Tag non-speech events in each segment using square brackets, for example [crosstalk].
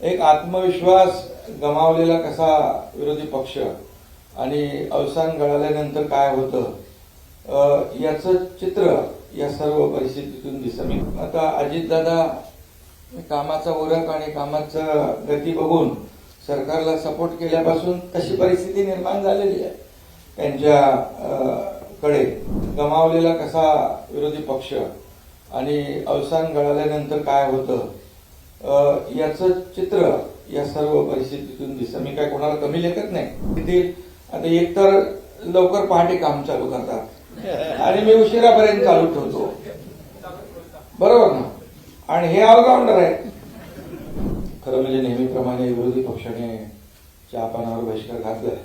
एक आत्मविश्वास गमावलेला कसा विरोधी पक्ष आणि अवसान गळाल्यानंतर काय होतं याचं चित्र या सर्व परिस्थितीतून दिसत. आता अजितदादा कामाचा ओरख आणि कामाचं गती बघून सरकारला सपोर्ट केल्यापासून तशी परिस्थिती निर्माण झालेली आहे त्यांच्या कडे गमावलेला कसा विरोधी पक्ष आणि अवसान गळाल्यानंतर काय होतं याचं चित्र या सर्व परिस्थितीतून दिसतं. मी काय कोणाला कमी लेखत नाही. तिथे आता एकतर लवकर पहाटे काम चालू करतात. आणि मी उशिरापर्यंत चालू ठेवतो. बरोबर ना? आणि हे ऑलराऊंडर आहे खरं म्हणजे नेहमीप्रमाणे विरोधी पक्षाने चहा पानावर बहिष्कार घातलाय.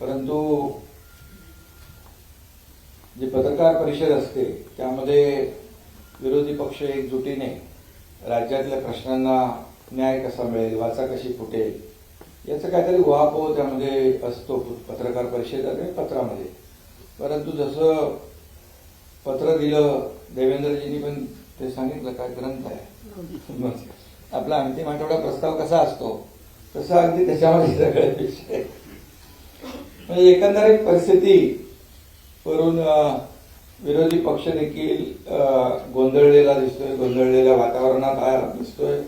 परंतु जी पत्रकार परिषद असते त्यामध्ये विरोधी पक्ष एकजुटीने राज्यातल्या प्रश्नांना न्याय कसा मिळेल वाचा कशी फुटेल याचं काहीतरी उहापोह त्यामध्ये असतो पत्रकार परिषद आणि पत्रामध्ये. परंतु जसं पत्र दिलं देवेंद्रजींनी पण ते सांगितलं काय ग्रंथ आहे. [laughs] आपला अंतिम आठवडा प्रस्ताव कसा असतो तसा अगदी त्याच्यामध्ये सगळे विषय. म्हणजे एकंदरीत परिस्थिती वरून विरोधी पक्ष देखील गोंधळलेला दिसतोय गोंधळलेल्या वातावरणात हा दिसतोय.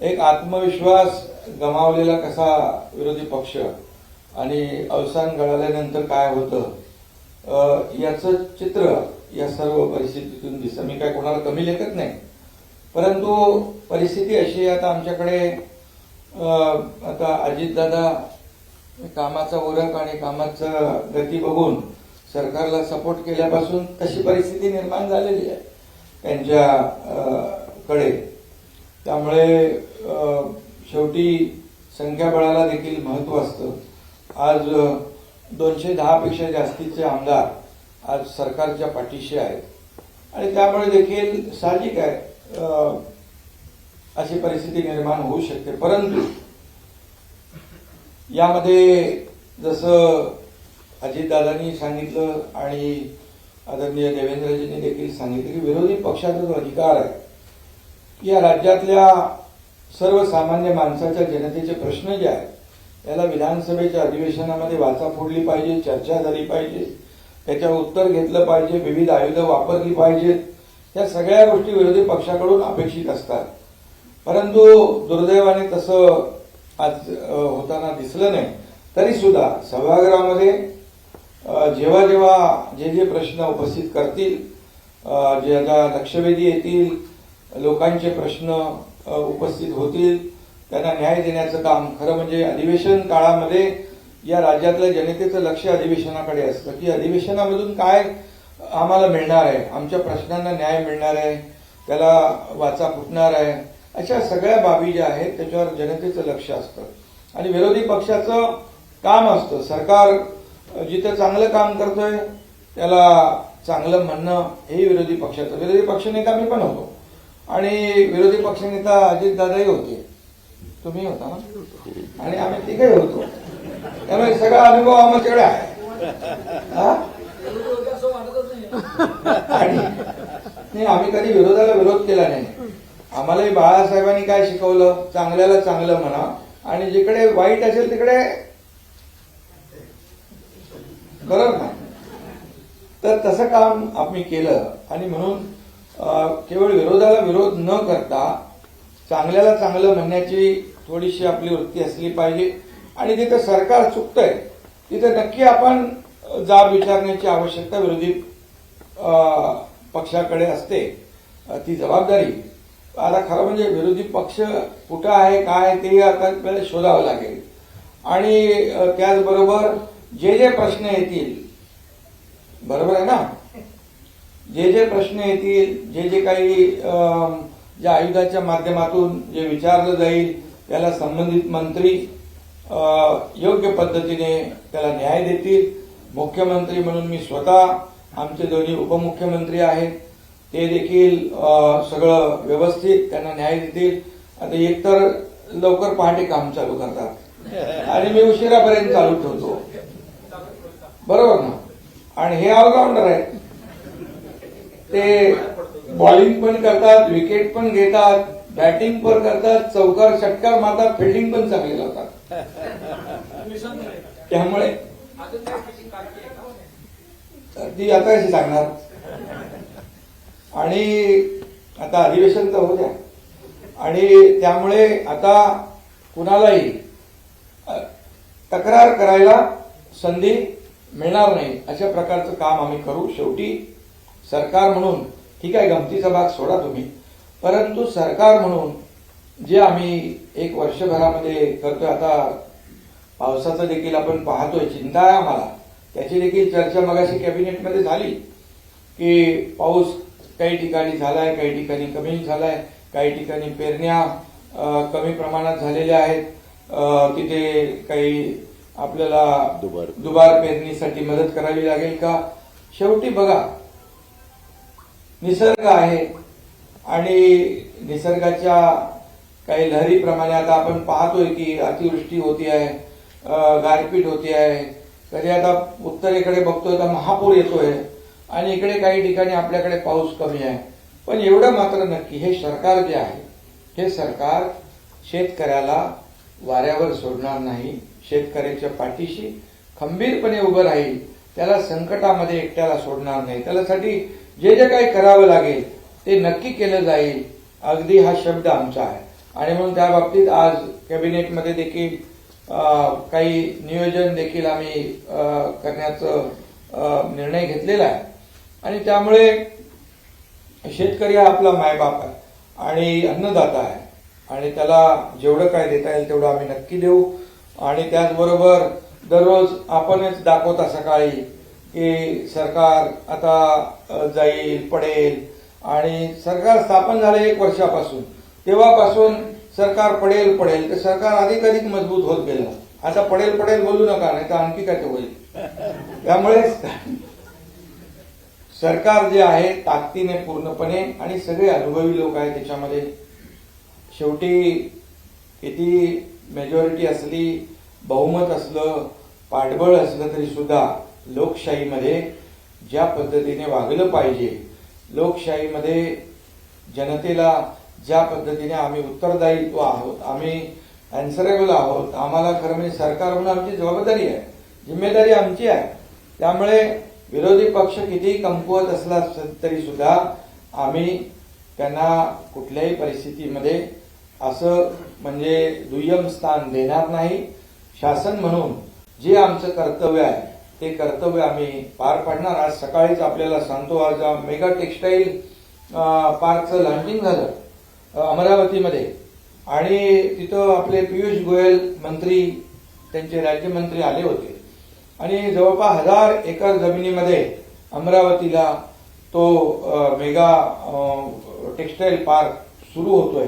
एक आत्मविश्वास गमावलेला कसा विरोधी पक्ष आणि अवसान घडल्यानंतर काय होतं? याचं चित्र या सर्व परिस्थितीतून दिसतं. मी काय कोणाला कमी लेखत नाही. परंतु परिस्थिती अशी आहे आता आमच्याकडे आता अजितदादा कामाचा उरक आणि कामाचं गती बघून सरकारला सपोर्ट केल्यापासून तशी परिस्थिती निर्माण झालेली आहे त्यांच्या कडे. त्यामुळे शेवटी संख्याबळाला देखील महत्त्व असतं. आज दोनशे दहापेक्षा जास्तीचे आमदार आज सरकारच्या पाठीशी आहेत. आणि त्यामुळे देखील साहजिक आहे अशी परिस्थिती निर्माण होऊ शकते. परंतु यामध्ये जसं अजितदादांनी सांगितलं आणि आदरणीय देवेंद्रजींनी देखील सांगितलं की विरोधी पक्षाचा जो अधिकार आहे या राज्यातल्या सर्वसामान्य माणसाच्या जनतेचे प्रश्न जे आहेत त्याला विधानसभेच्या अधिवेशनामध्ये वाचा फोडली पाहिजे चर्चा झाली पाहिजे त्याच्यावर उत्तर घेतलं पाहिजे विविध आयुधं वापरली पाहिजेत या सगळ्या गोष्टी विरोधी पक्षाकडून अपेक्षित असतात. परंतु दुर्दैवाने तसं आज होताना दिसलं नाही. तरी सुद्धा सभागृहामध्ये जेव्हा जेव्हा जे जे प्रश्न उपस्थित करतील जे आता लक्षवेधी येतील लोकांचे प्रश्न उपस्थित होतील त्यांना न्याय देण्याचं काम खरं म्हणजे अधिवेशन काळामध्ये या राज्यातल्या जनतेचं लक्ष अधिवेशनाकडे असतं. की अधिवेशनामधून काय आम्हाला मिळणार आहे? आमच्या प्रश्नांना न्याय मिळणार आहे? त्याला वाचा फुटणार आहे? अशा सगळ्या बाबी ज्या आहेत त्याच्यावर जनतेचं लक्ष असतं. आणि विरोधी पक्षाचं काम असतं. सरकार जिथं चांगलं काम करतोय त्याला चांगलं म्हणणं हे विरोधी पक्षाचं. विरोधी पक्षनेता मी पण होतो. आणि विरोधी पक्षनेता अजितदादाही होते. तुम्ही होता ना? आणि आम्ही तिघही होतो. त्यामुळे सगळा अनुभव आमच्याकडे आहे. हा? आणि नाही आम्ही कधी विरोधाला विरोध केला नाही. आम्हालाही बाळासाहेबांनी काय शिकवलं? चांगल्याला चांगलं म्हणा. आणि जिकडे वाईट असेल तिकडे बरोबर ना? तर तसं काम आम्ही केलं आणि म्हणून केवळ विरोधाला विरोध न करता चांगल्याला चांगलं म्हणण्याची थोडीशी आपली वृत्ती असली पाहिजे. आणि जिथं सरकार चुकतंय तिथं नक्की आपण जाब विचारण्याची आवश्यकता विरोधी पक्षाकडे असते. ती जबाबदारी. आता खरं म्हणजे विरोधी पक्ष कुठं आहे काय ते आता आपल्याला शोधावं लागेल. आणि त्याचबरोबर जे जे प्रश्न येतील बरोबर आहे ना? जे जे प्रश्न येतील जे जे काही अं, ज्या आयुधाच्या माध्यमातून जे विचारलं जाईल त्याला संबंधित मंत्री अं, योग्य पद्धतीने त्याला न्याय देतील. मुख्यमंत्री म्हणून मी स्वतः आमचे दोन्ही उपमुख्यमंत्री आहेत ते देखील सगळं व्यवस्थित त्यांना न्याय देतील. आता एकतर लवकर पहाटे काम चालू करतात. आणि मी उशिरापर्यंत चालू ठेवतो. बरोबर ना? आणि हे ऑलराऊंडर आहे. ते बॉलिंग पण करतात विकेट पण घेतात बॅटिंग पण करतात चौकार षटकार मारतात फिल्डिंग पण चांगली करतात त्यामुळे तर ती आता कशी सांगणार? आणि आता अधिवेशन तर होत्या द्या. आणि त्यामुळे आता कुणालाही तक्रार करायला संधी मिळणार नाही. अशा प्रकारचं काम आम्ही करू. शेवटी सरकार म्हणून ठीक आहे गमतीचा भाग सोडा तुम्ही. परंतु सरकार म्हणून जे आम्ही एक वर्षभरामध्ये करतोय आता पावसाचं देखील आपण पाहतोय चिंता आहे आम्हाला. त्याची देखील चर्चा मगाशी कॅबिनेटमध्ये झाली की पाऊस काही ठिकाणी झालाय काही ठिकाणी कमी झालाय काही ठिकाणी पेरण्या कमी प्रमाणात झालेल्या आहेत. तिथे काही आपल्याला दुबार. दुबार पेरणीसाठी मदत करावी लागेल का? शेवटी बघा निसर्ग आहे आणि निसर्गाच्या काही लहरीप्रमाणे आता आपण पाहतोय की अतिवृष्टी होती आहे गारपीट होती आहे. कधी आता उत्तरेकडे बघतोय तर महापूर येतोय आणि इकडे काही ठिकाणी आपल्याकडे पाऊस कमी आहे. पण एवढं मात्र नक्की हे सरकार जे आहे हे सरकार शेतकऱ्याला वाऱ्यावर सोडणार नाही. शेतकऱ्याच्या पाठीशी खंबीरपणे उभं राहील त्याला संकटामध्ये एकट्याला सोडणार नाही. त्यासाठी जे जे काही करावं लागेल ते नक्की केलं जाईल. अगदी हा शब्द आमचा आहे. आणि म्हणून त्या बाबतीत आज कॅबिनेटमध्ये देखील काही नियोजन देखील आम्ही करण्याचं निर्णय घेतलेला आहे. आणि त्यामुळे शेतकरी हा आपला मायबाप आहे आणि अन्नदाता आहे. आणि त्याला जेवढं काय देता येईल तेवढं आम्ही नक्की देऊ. आणि त्याचबरोबर दररोज आपणच दाखवता सकाळी की सरकार आता जाईल पडेल. आणि सरकार स्थापन झालं एक वर्षापासून. तेव्हापासून सरकार पडेल पडेल. तर सरकार अधिक अधिक मजबूत होत गेलं. आता पडेल पडेल बोलू नका नाही तर आणखी काय ते होईल. त्यामुळे सरकार जे आहे ताकदीने पूर्णपणे आणि सगळे अनुभवी लोक आहेत त्याच्यामध्ये. शेवटी किती मेजॉरिटी असली बहुमत असलं पाठबळ असलं तरी सुद्धा लोकशाहीमध्ये ज्या पद्धतीने वागलं पाहिजे लोकशाहीमध्ये जनतेला ज्या पद्धतीने आम्ही उत्तरदायित्व आहोत आम्ही अँसरेबल आहोत आम्हाला खरं म्हणजे सरकार म्हणून आमची जबाबदारी आहे जिम्मेदारी आमची आहे. त्यामुळे विरोधी पक्ष कितीही कमकुवत असला तरी सुद्धा आम्ही त्यांना कुठल्याही परिस्थितीमध्ये असं म्हणजे दुय्यम स्थान देणार नाही. शासन म्हणून जे आमचं कर्तव्य आहे ते कर्तव्य आम्ही पार पाडणार. आज सकाळीच आपल्याला सांगतो आज मेगा टेक्सटाईल पार्कचं लॉन्चिंग झालं अमरावतीमध्ये. आणि तिथं आपले पियुष गोयल मंत्री त्यांचे राज्यमंत्री आले होते. आणि जवळपास हजार एकर जमिनीमध्ये अमरावतीला तो मेगा टेक्सटाईल पार्क सुरू होतोय.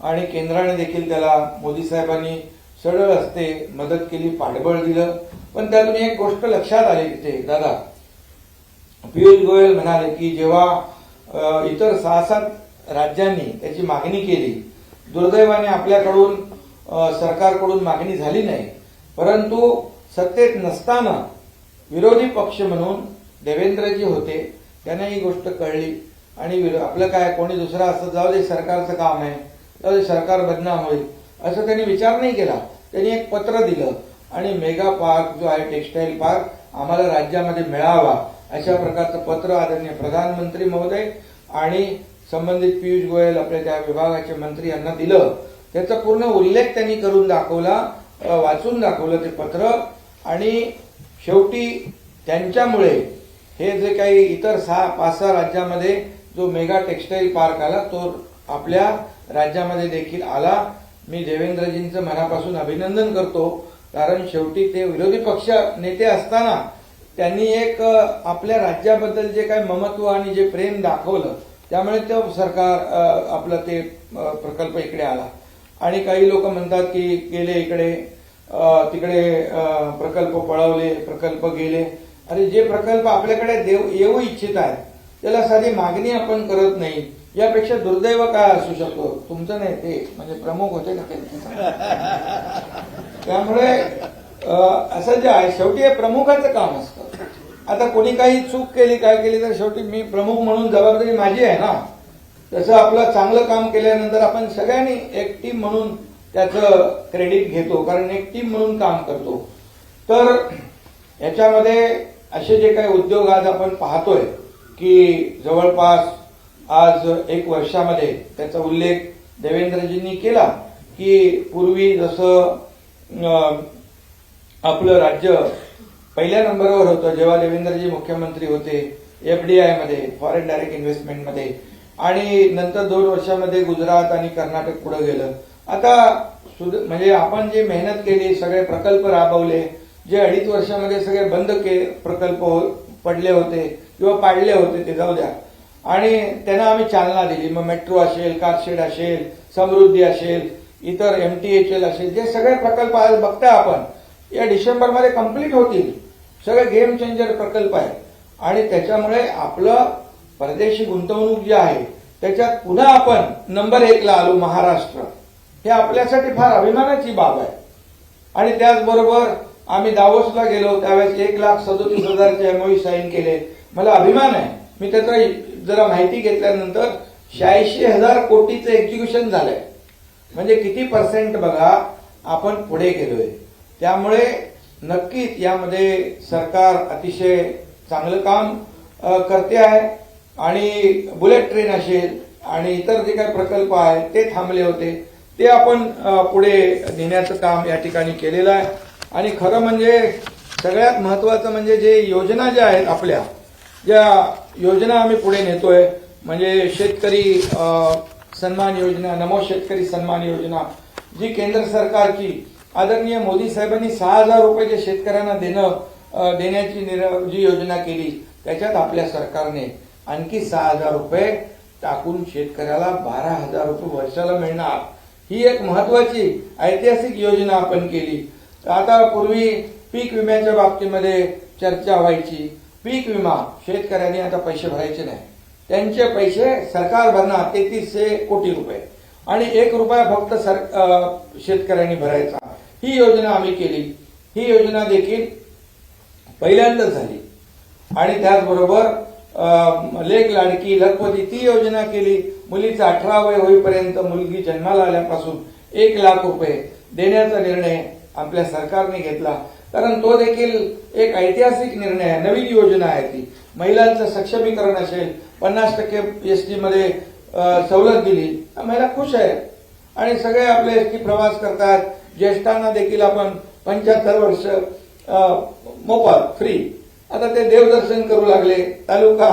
आणि केंद्राने देखील त्याला मोदी साहेबांनी सरळ असते मदत केली पाठबळ दिलं. पण त्यातून एक गोष्ट लक्षात आली तिथे दादा. पियुष गोयल म्हणाले की जेव्हा इतर सहा सात राज्यांनी त्याची मागणी केली दुर्दैवाने आपल्याकडून सरकारकडून मागणी झाली नाही. परंतु सत्तेत नसताना विरोधी पक्ष म्हणून देवेंद्रजी होते त्यांना ही गोष्ट कळली. आणि आपलं काय कोणी दुसरा असं जाऊ दे सरकारचं काम आहे. जाऊ सरकार बदनाम होईल. असं त्यांनी विचार नाही केला. त्यांनी एक पत्र दिलं. आणि मेगा पार्क जो आहे टेक्सटाईल पार्क आम्हाला राज्यामध्ये मिळावा अशा प्रकारचं पत्र आदरणीय प्रधानमंत्री महोदय आणि संबंधित पियुष गोयल आपल्या त्या विभागाचे मंत्री यांना दिलं. त्याचा पूर्ण उल्लेख त्यांनी करून दाखवला वाचून दाखवलं ते पत्र. आणि शेवटी त्यांच्यामुळे हे जे काही इतर सहा पाच सहा राज्यामध्ये जो मेगा टेक्सटाईल पार्क आला तो आपल्या राज्यामध्ये देखील आला. मी देवेंद्रजींचं मनापासून अभिनंदन करतो. कारण शेवटी ते विरोधी पक्ष नेते असताना त्यांनी एक आपल्या राज्याबद्दल जे काही ममत्व आणि जे प्रेम दाखवलं त्यामुळे तो सरकार आपलं ते प्रकल्प इकडे आला. आणि काही लोक म्हणतात की गेले इकडे तिकडे प्रकल्प पळवले प्रकल्प गेले. अरे जे प्रकल्प आपल्याकडे देव येऊ इच्छित आहेत त्याला साधी मागणी आपण करत नाही. यापेक्षा दुर्दैव काय असू शकतो? तुमचं नाही ते म्हणजे प्रमुख होते ना त्यामुळे असं जे आहे शेवटी हे प्रमुखाचं काम असतं. आता कोणी काही चूक केली काय केली तर शेवटी मी प्रमुख म्हणून जबाबदारी माझी आहे ना. तसं आपलं चांगलं काम केल्यानंतर आपण सगळ्यांनी एक टीम म्हणून त्याचं क्रेडिट घेतो कारण एक टीम म्हणून काम करतो. तर याच्यामध्ये असे जे काही उद्योग आज आपण पाहतोय की जवळपास आज एक वर्षामध्ये त्याचा उल्लेख देवेंद्रजींनी केला की पूर्वी जसं आपलं राज्य पहिल्या नंबरवर होतं जेव्हा देवेंद्रजी मुख्यमंत्री होते एफडीआयमध्ये फॉरेन डायरेक्ट इन्व्हेस्टमेंटमध्ये आणि नंतर दोन वर्षामध्ये गुजरात आणि कर्नाटक पुढे गेलं. आता म्हणजे आपण जी मेहनत केली सगळे प्रकल्प राबवले जे अडीच वर्षामध्ये सगळे बंद के प्रकल्प हो- पडले होते किंवा पाडले होते ते जाऊ द्या. आणि त्यांना आम्ही चालना दिली. मग मेट्रो असेल कारशेड असेल समृद्धी असेल इतर एम टी एच एल असेल जे सगळे प्रकल्प आज बघताय आपण या डिसेंबरमध्ये कंप्लीट होतील. सगळे गेम चेंजर प्रकल्प आहे आणि त्याच्यामुळे आपलं परदेशी गुंतवणूक जी आहे त्याच्यात पुन्हा आपण नंबर एकला आलो महाराष्ट्र. हे आपल्यासाठी फार अभिमानाची बाब आहे. आणि त्याचबरोबर आम्ही दावोसला गेलो त्यावेळेस एक लाख सदोतीस हजारचे एमओई साईन केले. मला अभिमान आहे. मी त्याचा जरा माहिती घेतल्यानंतर शहाऐंशी हजार कोटीचं एक्झिक्युशन झालंय. म्हणजे किती पर्सेंट बघा आपण पुढे गेलोय. त्यामुळे नक्कीच यामध्ये सरकार अतिशय चांगलं काम करते आहे. आणि बुलेट ट्रेन असेल आणि इतर जे काही प्रकल्प आहेत ते थांबले होते. ते आपण पुढे नेण्याचं काम या ठिकाणी केलेलं आहे. आणि खरं म्हणजे सगळ्यात महत्वाचं म्हणजे जे योजना ज्या आहेत आपल्या ज्या योजना आम्ही पुढे नेतोय म्हणजे शेतकरी सन्मान योजना नमो शेतकरी सन्मान योजना जी केंद्र सरकारची आदरणीय मोदी साहेबांनी सहा हजार रुपये जे शेतकऱ्यांना देणं देण्याची जी योजना केली त्याच्यात आपल्या सरकारने आणखी सहा हजार रुपये टाकून शेतकऱ्याला बारा हजार रुपये वर्षाला मिळणार. ही एक महत्वाची ऐतिहासिक योजना आपण केली. आता पूर्वी पीक विम्याच्या बाबतीमध्ये चर्चा व्हायची. पीक विमा. शेतकऱ्यांनी आता पैसे भरायचे नाही. त्यांचे पैसे सरकार भरणार तेहतीसशे कोटी रुपये. आणि एक रुपया फक्त सर शेतकऱ्यांनी भरायचा. ही योजना आम्ही केली. ही योजना देखील पहिल्यांदाच झाली. आणि त्याचबरोबर लेख लाडकी लखपती ती योजना केली. मुलीचं अठरा वय होईपर्यंत मुलगी जन्माला आल्यापासून एक लाख रुपये देण्याचा निर्णय आपल्या सरकारने घेतला. कारण तो देखील एक ऐतिहासिक निर्णय आहे नवीन योजना आहे ती. महिलांचं सक्षमीकरण असेल पन्नास टक्के एस टीमध्ये सवलत दिली महिला खुश आहे आणि सगळे आपले एस टी प्रवास करतात. ज्येष्ठांना देखील आपण पंच्याहत्तर वर्ष मोफत फ्री आता ते देवदर्शन करू लागले तालुका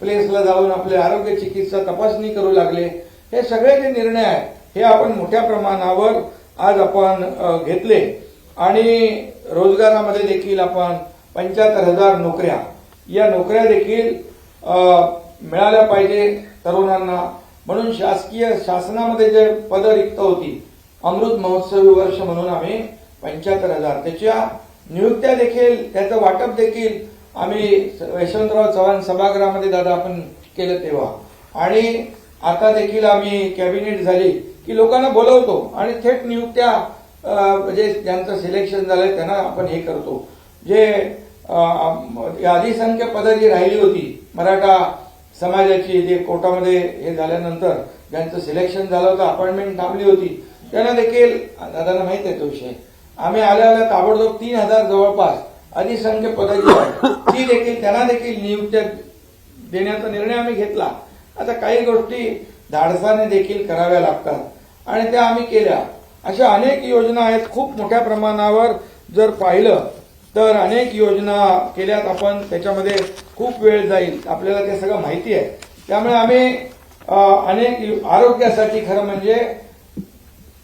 प्लेसला जाऊन आपले आरोग्य चिकित्सा तपासणी करू लागले. हे सगळे जे निर्णय आहेत हे आपण मोठ्या प्रमाणावर आज आपण घेतले. आणि रोजगारामध्ये देखील आपण पंच्याहत्तर हजार नोकऱ्या या नोकऱ्या देखील मिळाल्या पाहिजे तरुणांना. म्हणून शासकीय शासनामध्ये जे पदं रिक्त होती अमृत महोत्सवी वर्ष म्हणून आम्ही पंच्याहत्तर हजार. त्याच्या नियुक्त्या देखील त्याचं वाटप देखील आम्ही यशवंतराव चव्हाण सभागृहामध्ये दादा आपण केलं तेव्हा. आणि आता देखील आम्ही कॅबिनेट झाली की लोकांना बोलवतो आणि थेट नियुक्त्या म्हणजे ज्यांचं सिलेक्शन झालंय त्यांना आपण हे करतो. जे अ, पदं जी राहिली होती मराठा समाजाची जे कोर्टामध्ये हे झाल्यानंतर ज्यांचं सिलेक्शन झालं होतं अपॉइंटमेंट थांबली होती त्यांना देखील दादांना माहीत आहे तो विषय आम्ही आल्या आल्या ताबडतोब तीन हजार जवळपास अधिसंख्य पदं जी आहेत ती देखील त्यांना देखील नियुक्त्या देण्याचा निर्णय आम्ही घेतला. आता काही गोष्टी धाडसाने देखील कराव्या लागतात. आणि त्या आम्ही केल्या. अशा अनेक योजना आहेत. खूप मोठ्या प्रमाणावर जर पाहिलं तर अनेक योजना केल्यात आपण. त्याच्यामध्ये खूप वेळ जाईल. आपल्याला ते सगळं माहिती आहे. त्यामुळे आम्ही अनेक आरोग्यासाठी खरं म्हणजे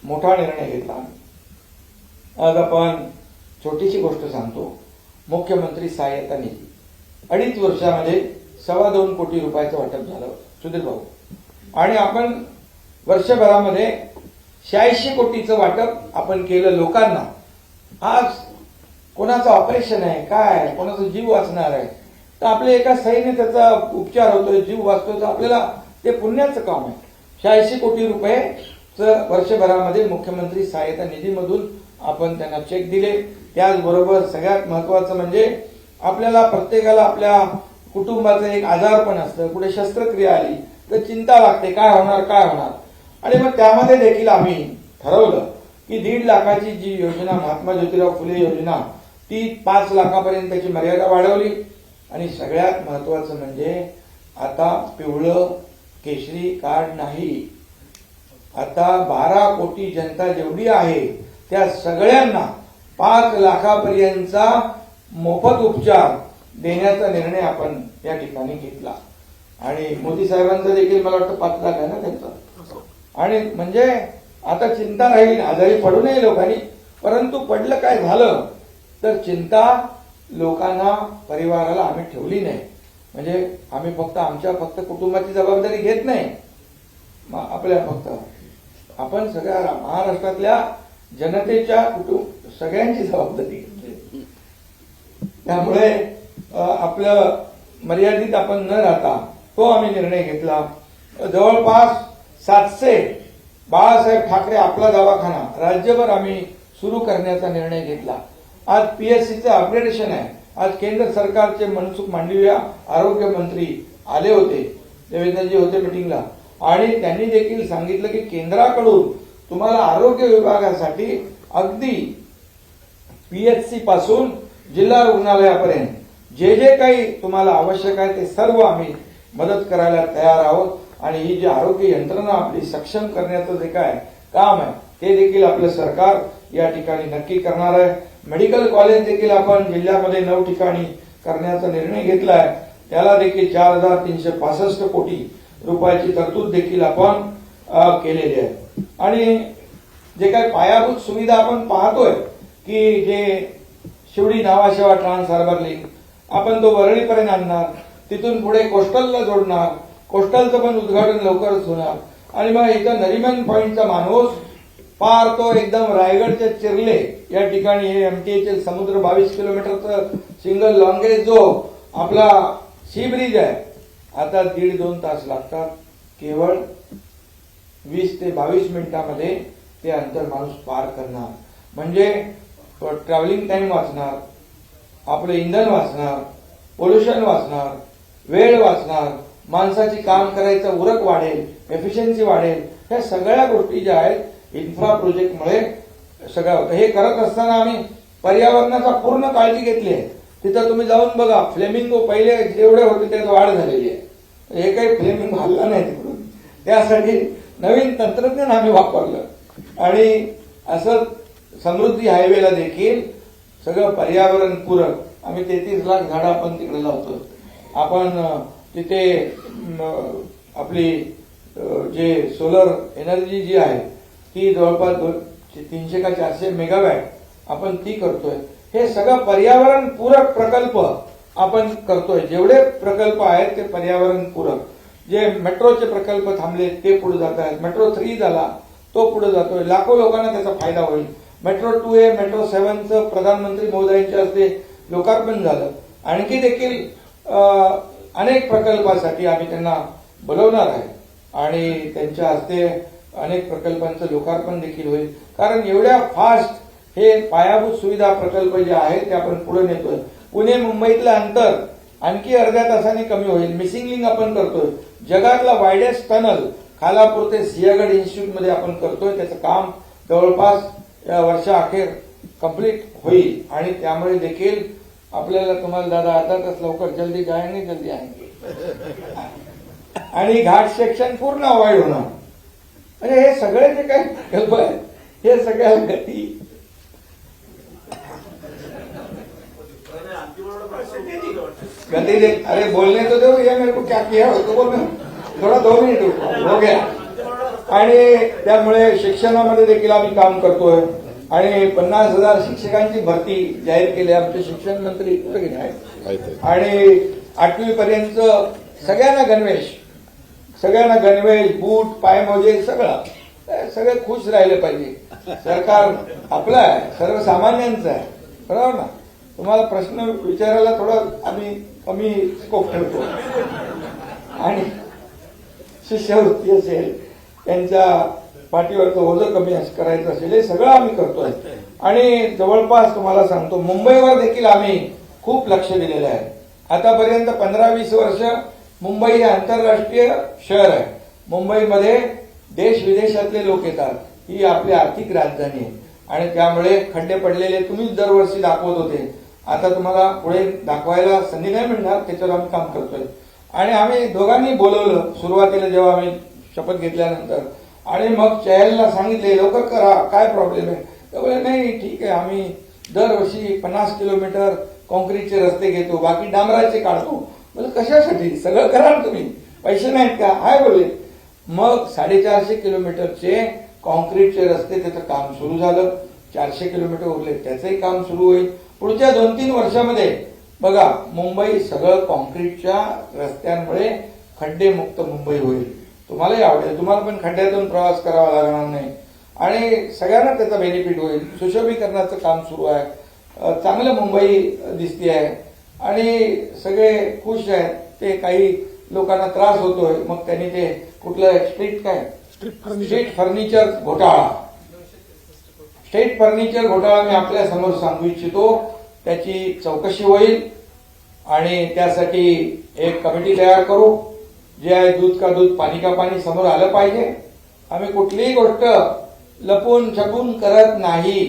मोठा निर्णय घेतला आज आपण छोटीशी गोष्ट सांगतो. मुख्यमंत्री सहाय्यता निधी. अडीच वर्षामध्ये सव्वा दोन कोटी रुपयाचं वाटप झालं. सुधीर भाऊ. आणि आपण वर्षभरामध्ये शहाऐंशी कोटीचं वाटप आपण केलं लोकांना. आज कोणाचं ऑपरेशन आहे? काय? आहे, कोणाचा जीव वाचणार आहे? तर आपल्या एका सैन्य त्याचा उपचार होतोय जीव वाचतोय तर आपल्याला ते पुण्याचं काम आहे. शहाऐंशी कोटी रुपये वर्षभरामध्ये मुख्यमंत्री सहायता निधीमधून आपण त्यांना चेक दिले. त्याचबरोबर सगळ्यात महत्वाचं म्हणजे आपल्याला प्रत्येकाला आपल्या कुटुंबाचं एक आजारपण असतं कुठे शस्त्रक्रिया आली तर चिंता लागते काय होणार काय होणार? आणि मग त्यामध्ये देखील आम्ही ठरवलं की दीड लाखाची जी योजना महात्मा ज्योतिराव फुले योजना ती पाच लाखापर्यंतची मर्यादा वाढवली. आणि सगळ्यात महत्वाचं म्हणजे आता पिवळं केशरी कार्ड नाही. आता बारा कोटी जनता जेवढी आहे त्या सगळ्यांना पाच लाखापर्यंतचा मोफत उपचार देण्याचा निर्णय आपण या ठिकाणी घेतला. आणि मोदी साहेबांचा देखील मला वाटतं पाच लाख आहे ना त्यांचा? आणि म्हणजे आता चिंता राहील आजारी पडू नये लोकांनी. परंतु पडलं काय झालं तर चिंता लोकांना परिवाराला आम्ही ठेवली नाही. म्हणजे आम्ही फक्त आमच्या फक्त कुटुंबाची जबाबदारी घेत नाही. मग आपल्या फक्त आपण सगळ्या महाराष्ट्रातल्या जनतेच्या कुटुंब सगळ्यांची जबाबदारी घेतली. त्यामुळे आपलं मर्यादित आपण न राहता तो आम्ही निर्णय घेतला. जवळपास सातशे बाळासाहेब ठाकरे आपला दवाखाना. राज्यभर आम्ही सुरू करण्याचा निर्णय घेतला. आज पीएससीचं अपग्रेडेशन आहे. आज केंद्र सरकारचे मनसुख मांडविया आरोग्य मंत्री आले होते. देवेंद्रजी होते मिटिंगला आणि त्यांनी देखील सांगितलं की केंद्राकडून तुम्हाला आरोग्य विभागासाठी अगदी पीएचसी पासून जिल्हा रुग्णालयापर्यंत जे जे काही तुम्हाला आवश्यक आहे ते सर्व आम्ही मदत करायला तयार आहोत. आणि ही जी आरोग्य यंत्रणा आपली सक्षम करण्याचं जे काय काम आहे ते देखील आपलं सरकार या ठिकाणी नक्की करणार आहे. मेडिकल कॉलेज देखील आपण जिल्ह्यामध्ये नऊ ठिकाणी करण्याचा निर्णय घेतला आहे त्याला देखील चार हजार तीनशे पासष्ट कोटी रुपयाची तरतूद देखील आपण केलेली आहे. आणि जे काही पायाभूत सुविधा आपण पाहतोय की जे Sewri Nhava Sheva trans harbour link आपण तो वरळीपर्यंत आणणार तिथून पुढे कोस्टलला जोडणार कोस्टलचं पण उद्घाटन लवकरच होणार. आणि मग इथं नरिमन पॉईंटचा माणूस पार तो एकदम रायगडच्या चिरले. या ठिकाणी हे एमटीएच समुद्र बावीस किलोमीटरचं सिंगल लॉंगेज जो आपला सी ब्रिज आहे. आता दीड दोन तास लागतात. केवळ वीस ते बावीस मिनिटामध्ये ते अंतर माणूस पार करणार. म्हणजे ट्रॅव्हलिंग टाइम वाचणार आपलं इंधन वाचणार पोल्युशन वाचणार वेळ वाचणार माणसाची काम करायचं उरक वाढेल एफिशियन्सी वाढेल ह्या सगळ्या गोष्टी ज्या आहेत इन्फ्रा प्रोजेक्टमुळे सगळ्या होतं. हे करत असताना आम्ही पर्यावरणाचा पूर्ण काळजी घेतली आहे. तिथं तुम्ही जाऊन बघा फ्लेमिंगो पहिले जेवढे होते त्यात वाढ झालेली आहे. हे काही फ्लेमिंग हल्ला नाही तिकडून. त्यासाठी नवीन तंत्रज्ञान आम्ही वापरलं. आणि असं समृद्धी हायवेला देखील सगळं पर्यावरण पूरक आम्ही तेहतीस लाख झाडं आपण तिकडे लावतो आपण तिथे आपली जे सोलर एनर्जी जी आहे ती जवळपास दोन- तीनशे का चारशे मेगावॅट आपण ती करतोय. हे सगळं पर्यावरण पूरक प्रकल्प आपण करतोय. जेवढे प्रकल्प आहेत ते पर्यावरण पूरक. जे मेट्रोचे प्रकल्प थांबले ते पुढे जात आहेत. मेट्रो थ्री झाला तो पुढे जातोय. लाखो लोकांना त्याचा फायदा होईल. मेट्रो टू ए मेट्रो सेव्हनचं प्रधानमंत्री महोदयांच्या हस्ते लोकार्पण झालं. आणखी देखील अनेक प्रकल्पासाठी आम्ही त्यांना बोलवणार आहे. आणि त्यांच्या हस्ते अनेक प्रकल्पांचं लोकार्पण देखील होईल. कारण एवढ्या फास्ट हे पायाभूत सुविधा प्रकल्प जे आहेत ते आपण पुढे नेतोय. पुणे मुंबईतलं अंतर आणखी अर्ध्या तासाने कमी होईल. मिसिंग लिंक आपण करतोय. जगातला वायडेस्ट टनल खालापूर ते सिंहगड इन्स्टिट्यूटमध्ये आपण करतोय. त्याचं काम जवळपास या वर्षाअखेर कंप्लीट होईल. आणि त्यामुळे देखील आपल्याला तुम्हाला दादा आता तर लवकर जल्दी नाही जल्दी आहे. आणि घाट सेक्शन पूर्ण अवॉइड होणार. म्हणजे हे सगळे जे काही प्रकल्प आहेत हे सगळ्या गती गति दे अरे बोलने तो दो या मेरे को क्या किया हो तो बोल ना. थोडा दोन मिनिट हो गया. आणि त्यामुळे शिक्षणामध्ये देखील आम्ही काम करतोय. आणि पन्नास हजार शिक्षकांची भरती जाहीर केली. आहे. आमचे शिक्षण मंत्री आहेत. आणि आठवी पर्यंत सगळ्यांना गणवेश सगळ्यांना गणवेश बूट पायमोजे सगळं. सगळे खुश राहिले पाहिजे. सरकार आपलं आहे सर्वसामान्यांचं आहे. बरोबर ना? तुम्हाला प्रश्न विचारायला थोडं आम्ही कमी स्कोप ठेवतो. आणि शिष्यवृत्ती असेल त्यांच्या पाठीवरचं ओझं कमी करायचं असेल हे सगळं आम्ही करतोय. आणि जवळपास तुम्हाला सांगतो मुंबईवर देखील आम्ही खूप लक्ष दिलेलं आहे. आतापर्यंत पंधरा वीस वर्ष मुंबई हे आंतरराष्ट्रीय शहर आहे. मुंबईमध्ये देश विदेशातले लोक येतात. ही आपली आर्थिक राजधानी आहे. आणि त्यामुळे खड्डे पडलेले तुम्हीच दरवर्षी दाखवत होते. आता तुम्हाला पुढे दाखवायला संधी नाही मिळणार त्याच्यावर आम्ही काम करतोय. आणि आम्ही दोघांनी बोलवलं सुरुवातीला जेव्हा आम्ही शपथ घेतल्यानंतर आणि मग चहलला सांगितले लवकर करा काय प्रॉब्लेम आहे? तर बोले नाही ठीक आहे आम्ही दरवर्षी पन्नास किलोमीटर कॉन्क्रीटचे रस्ते घेतो बाकी डांबराचे काढतो. बोले कशासाठी? सगळं करा ना तुम्ही. पैसे नाहीत का? हाय बोले मग साडेचारशे किलोमीटरचे कॉन्क्रीटचे रस्ते त्याचं काम सुरू झालं. चारशे किलोमीटर उरले त्याचंही काम सुरू होईल. पुढच्या दोन तीन वर्षामध्ये बघा मुंबई सगळं कॉन्क्रीटच्या रस्त्यांमुळे खड्डेमुक्त मुंबई होईल. तुम्हालाही आवडेल. तुम्हाला पण खड्ड्यातून प्रवास करावा लागणार नाही. आणि सगळ्यांना त्याचा बेनिफिट होईल. सुशोभीकरणाचं काम सुरू आहे. चांगलं मुंबई दिसते आहे आणि सगळे खुश आहेत. ते काही लोकांना त्रास होतोय. मग त्यांनी ते कुठलं स्ट्रीट काय? स्ट्रीट फर्निचर घोटाळा. स्टेट फर्निचर घोटाळा मी आपल्यासमोर सांगू इच्छितो. त्याची चौकशी होईल. आणि त्यासाठी एक कमिटी तयार करू. जे आहे दूध का दूध पाणी का पाणी समोर आलं पाहिजे. आम्ही कुठलीही गोष्ट लपून छपून करत नाही.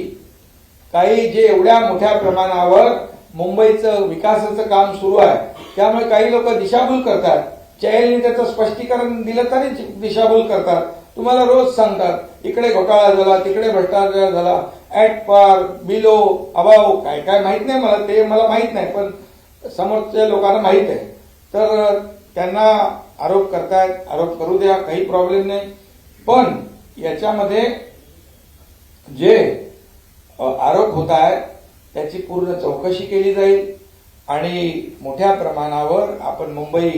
काही जे एवढ्या मोठ्या प्रमाणावर मुंबईचं विकासाचं काम सुरू आहे त्यामुळे काही लोक दिशाभूल करतात. चहलने त्याचं स्पष्टीकरण दिलं तरी दिशाभूल करतात. तुम्हाला रोज सांगतात इकडे घोटाळा झाला तिकडे भ्रष्टाचार झाला. ऍट पार बिलो अभाव काय काय माहीत नाही मला ते मला माहीत नाही पण समोरच्या लोकांना माहीत आहे. तर त्यांना आरोप करतायत आरोप करू द्या काही प्रॉब्लेम नाही. पण याच्यामध्ये जे आरोप होत आहेत त्याची पूर्ण चौकशी केली जाईल आणि मोठ्या प्रमाणावर आपण मुंबई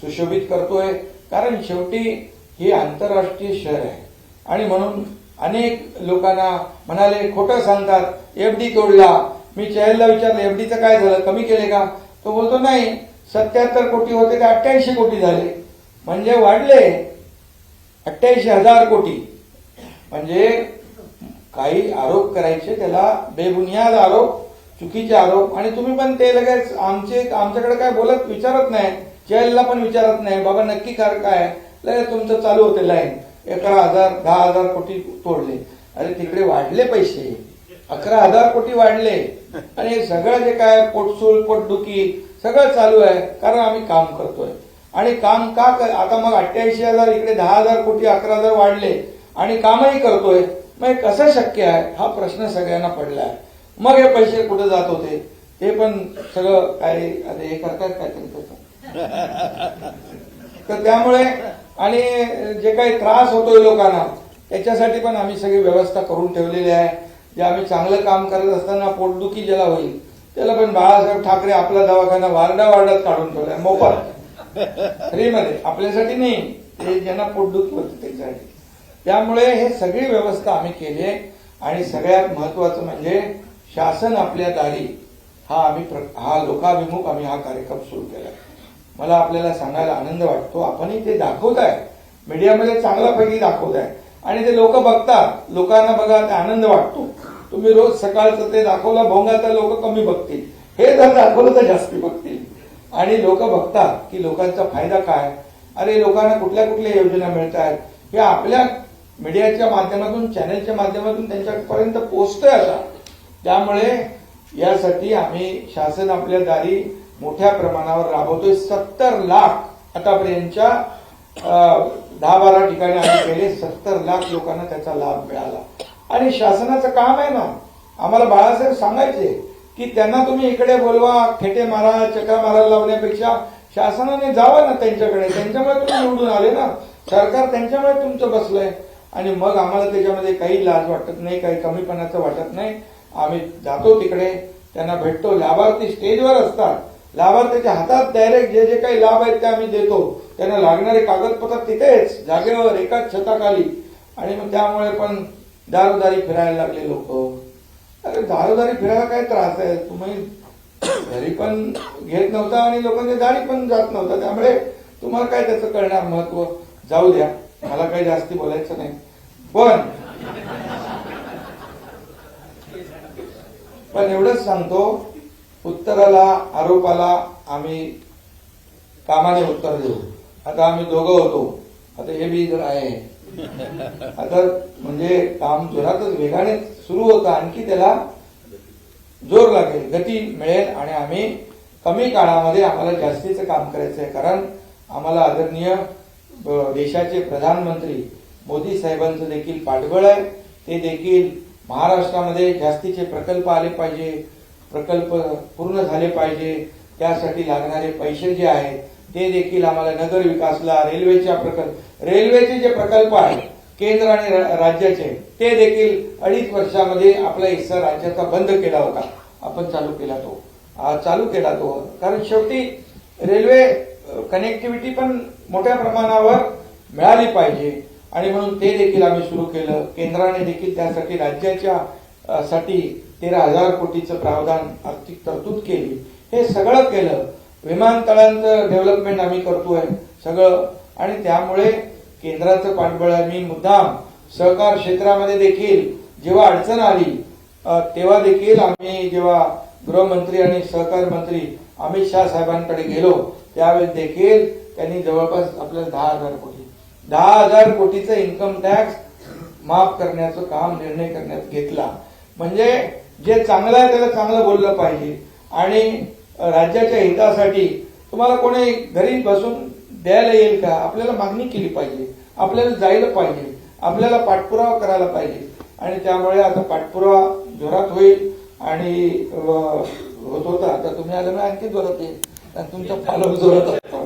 सुशोभित करतोय. कारण शेवटी हे आंतरराष्ट्रीय शहर आहे. आणि म्हणून अनेक लोकांना म्हणाले खोटं सांगतात एफडी तोडला. मी चहलला विचारलं एफडीचं काय झालं? कमी केले का? तो बोलतो नाही सत्याहत्तर कोटी होते ते अठ्ठ्याऐंशी कोटी झाले. म्हणजे वाढले अठ्ठ्याऐंशी हजार कोटी. म्हणजे काही आरोप करायचे त्याला बेबुनियाद आरोप चुकीचे आरोप. आणि तुम्ही पण ते लगेच आमचे आमच्याकडे काय बोलत विचारत नाही. चहलला पण विचारत नाही. बाबा नक्की कार काय? लगेच तुमचं चालू होते लाईन. अकरा हजार दहा हजार कोटी तोडले. अरे तिकडे वाढले पैसे. अकरा हजार कोटी वाढले. आणि सगळं जे काय पोटसूळ पोटदुखी सगळं चालू आहे कारण आम्ही काम करतोय. आणि काम का कर आता मग अठ्ठ्याऐंशी हजार इकडे दहा हजार कोटी अकरा हजार वाढले आणि कामही करतोय मग हे कसं शक्य आहे? हा प्रश्न सगळ्यांना पडला आहे मग हे पैसे कुठे जात होते? ते पण सगळं काय आता हे करतात काय तसं [laughs] तर त्यामुळे आणि जे काही त्रास होतोय लोकांना त्याच्यासाठी पण आम्ही सगळी व्यवस्था करून ठेवलेली आहे. जे आम्ही चांगलं काम करत असताना पोटदुखी ज्याला होईल त्याला पण बाळासाहेब ठाकरे आपला दवाखाना वारडा वारडात काढून ठेवलाय मोफत. फ्रीमध्ये. आपल्यासाठी नाही. ते ज्यांना पोटदुखी होते त्याच्यासाठी. त्यामुळे हे सगळी व्यवस्था आम्ही केली आहे. आणि सगळ्यात महत्वाचं म्हणजे शासन आपल्या दारी हा आम्ही प्र- हा लोकाभिमुख आम्ही हा कार्यक्रम सुरू केला. मला आपल्याला सांगायला आनंद वाटतो. आपणही ते दाखवत आहे. मीडियामध्ये चांगल्यापैकी दाखवत आहे. आणि ते लोक बघतात. लोकांना बघा ते आनंद वाटतो. तुम्ही रोज सकाळचं ते दाखवलं भोंगा तर लोक कमी बघतील. हे जर दाखवलं तर जास्ती बघतील. आणि लोक बघतात की लोकांचा फायदा काय? अरे लोकांना कुठल्या कुठल्या योजना मिळत आहेत हे आपल्या मीडियाच्या माध्यमातून चॅनलच्या माध्यमातून त्यांच्यापर्यंत पोहोचतोय आता. त्यामुळे यासाठी आम्ही शासन आपल्या दारी मोठ्या प्रमाणावर राबवतोय. सत्तर लाख आतापर्यंतच्या दहा बारा ठिकाणी आम्ही केले. सत्तर लाख लोकांना त्याचा लाभ मिळाला. आणि शासनाचं काम आहे ना आम्हाला बाळासाहेब सांगायचे की त्यांना तुम्ही इकडे बोलवा खेटे मारा चक्रा मारा लावण्यापेक्षा शासनाने जावं ना त्यांच्याकडे. त्यांच्यामुळे तुम्ही निवडून आले ना. सरकार त्यांच्यामुळे तुमचं बसलंय. आणि मग आम्हाला त्याच्यामध्ये काही लाज वाटत नाही काही कमीपणाचं वाटत नाही. आम्ही जातो तिकडे. त्यांना भेटतो. लाभार्थी स्टेजवर असतात. लाभार्थीच्या हातात डायरेक्ट जे जे काही लाभ आहेत ते आम्ही देतो. त्यांना लागणारे कागदपत्र तिथेच जागेवर एकाच छताखाली. आणि मग त्यामुळे पण दारोदारी फिरायला लागले लोक. अरे दारोदारी फिरायला काय त्रास आहे? तुम्ही घरी पण घेत नव्हता आणि लोकांच्या दारी पण जात नव्हता. त्यामुळे तुम्हाला काय त्याचं कळणार महत्त्व? जाऊ द्या. मला काही जास्ती बोलायचं नाही. पण पण एवढंच सांगतो उत्तराला आरोपाला आम्ही कामाने उत्तर देऊ. आता आम्ही दोघं होतो. आता हे बी जर आहे आता म्हणजे काम जोरातच वेगाने सुरू होतं. आणखी त्याला जोर लागेल गती मिळेल आणि आम्ही कमी काळामध्ये आम्हाला जास्तीचं काम करायचं आहे. कारण आम्हाला आदरणीय देशाचे प्रधानमंत्री मोदी साहेबांचं देखील पाठबळ आहे. ते देखील महाराष्ट्रामध्ये जास्तीचे प्रकल्प आले पाहिजे प्रकल्प पूर्ण झाले पाहिजे. त्यासाठी लागणारे पैसे जे आहेत ते देखील आम्हाला नगर विकासला रेल्वेच्या प्रकल्प रेल्वेचे जे प्रकल्प आहेत केंद्र आणि राज्याचे ते देखील अडीच वर्षामध्ये आपला हिस्सा राज्याचा बंद केला होता. आपण चालू केला तो. चालू केला तो. कारण शेवटी रेल्वे कनेक्टिव्हिटी पण मोठ्या प्रमाणावर मिळाली पाहिजे. आणि म्हणून ते देखील आम्ही सुरू केलं. केंद्राने देखील त्यासाठी राज्याच्या साठी तेरा हजार कोटीचं प्रावधान आर्थिक तरतूद केली. हे सगळं केलं. विमानतळांचं डेव्हलपमेंट आम्ही करतोय सगळं. आणि त्यामुळे केंद्राचं पाठबळ आहे मी मुद्दाम सहकार क्षेत्रामध्ये देखील जेव्हा अडचण आली तेव्हा देखील आम्ही जेव्हा गृहमंत्री आणि सहकार मंत्री अमित शाह साहेबांकडे गेलो त्यावेळेस देखील त्यांनी जवळपास आपल्याला दहा हजार कोटी दहा हजार कोटीचं इन्कम टॅक्स माफ करण्याचं काम निर्णय करण्यात घेतला. म्हणजे जे चांगलं आहे त्याला चांगलं बोललं पाहिजे. आणि राज्याच्या हितासाठी तुम्हाला कोणी घरी बसून द्यायला येईल का? आपल्याला मागणी केली पाहिजे. आपल्याला जायला पाहिजे. आपल्याला पाठपुरावा करायला पाहिजे. आणि त्यामुळे आता पाठपुरावा जोरात होईल आणि होत होता. आता तुम्ही आल्यामुळे आणखी जोरात येईल. आणि तुमचा फॉलो जोरात असतो